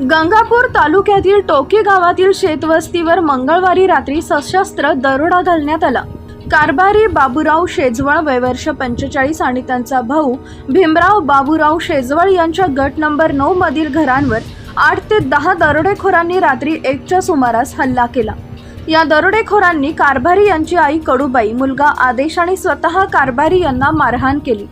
गंगापूर तालुक्यातील टोकी गावातील शेतवस्तीवर मंगळवारी रात्री सशस्त्र दरोडा घालण्यात आला. कारभारी बाबूराव शेजवळ वयवर्ष पंचेचाळीस आणि त्यांचा भाऊ भीमराव बाबूराव शेजवळ यांच्या गट नंबर नऊ मधील घरांवर आठ ते दहा दरोडेखोरांनी रात्री एकच्या सुमारास हल्ला केला. या दरोडेखोरांनी कारभारी यांची आई कडूबाई मुलगा आदेश आणि स्वतः कारभारी यांना मारहाण केली.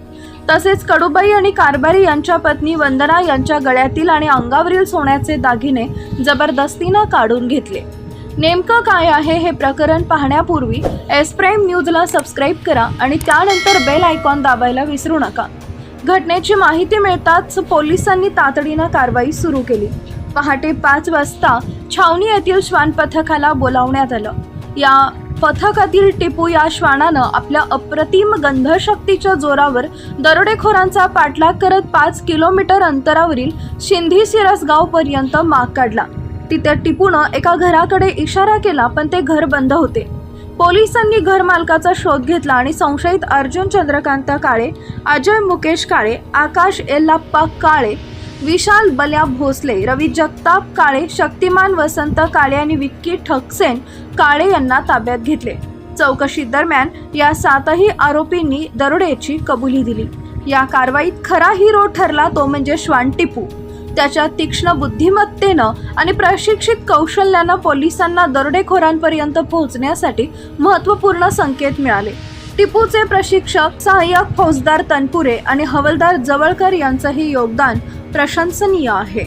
तसेच कडूबाई आणि कारभारी यांच्या पत्नी वंदना यांच्या गळ्यातील आणि अंगावरील सोन्याचे दागिने जबरदस्तीनं काढून घेतले. नेमकं काय आहे हे प्रकरण पाहण्यापूर्वी एस प्राईम न्यूजला सबस्क्राईब करा आणि त्यानंतर बेल आयकॉन दाबायला विसरू नका. घटनेची माहिती मिळताच पोलिसांनी तातडीनं कारवाई सुरू केली. पहाटे पाच वाजता छावणी येथील श्वान पथकाला बोलावण्यात आलं. या पथकातील टिपू या श्वानानं आपल्या अप्रतिम गंधशक्तीच्या जोरावर दरोडेखोरांचा पाठलाग करत पाच किलोमीटर अंतरावरील शिंधी सिरसगाव पर्यंत माग काढला. तिथे टिपूनं एका घराकडे इशारा केला पण ते घर बंद होते. पोलिसांनी घर मालकाचा शोध घेतला आणि संशयित अर्जुन चंद्रकांत काळे अजय मुकेश काळे आकाश एल्लाप्पा काळे विशाल बल्या भोसले रवी जगताप काळे शक्तिमान वसंत काळे आणि विक्की ठकसेन काळे यांना ताब्यात घेतले. चौकशी दरम्यान या सातही आरोपींनी दरोड्याची कबुली दिली. या कारवाईत खरा हिरो ठरला तो म्हणजे श्वान टिपू. त्याच्या तीक्ष्ण बुद्धिमत्तेनं आणि प्रशिक्षित कौशल्यानं पोलिसांना दरोडेखोरांपर्यंत पोहोचण्यासाठी महत्त्वपूर्ण संकेत मिळाले. टिपूचे प्रशिक्षक सहाय्यक फौजदार तनपुरे आणि हवलदार जवळकर यांचंही योगदान प्रशंसनीय आहे.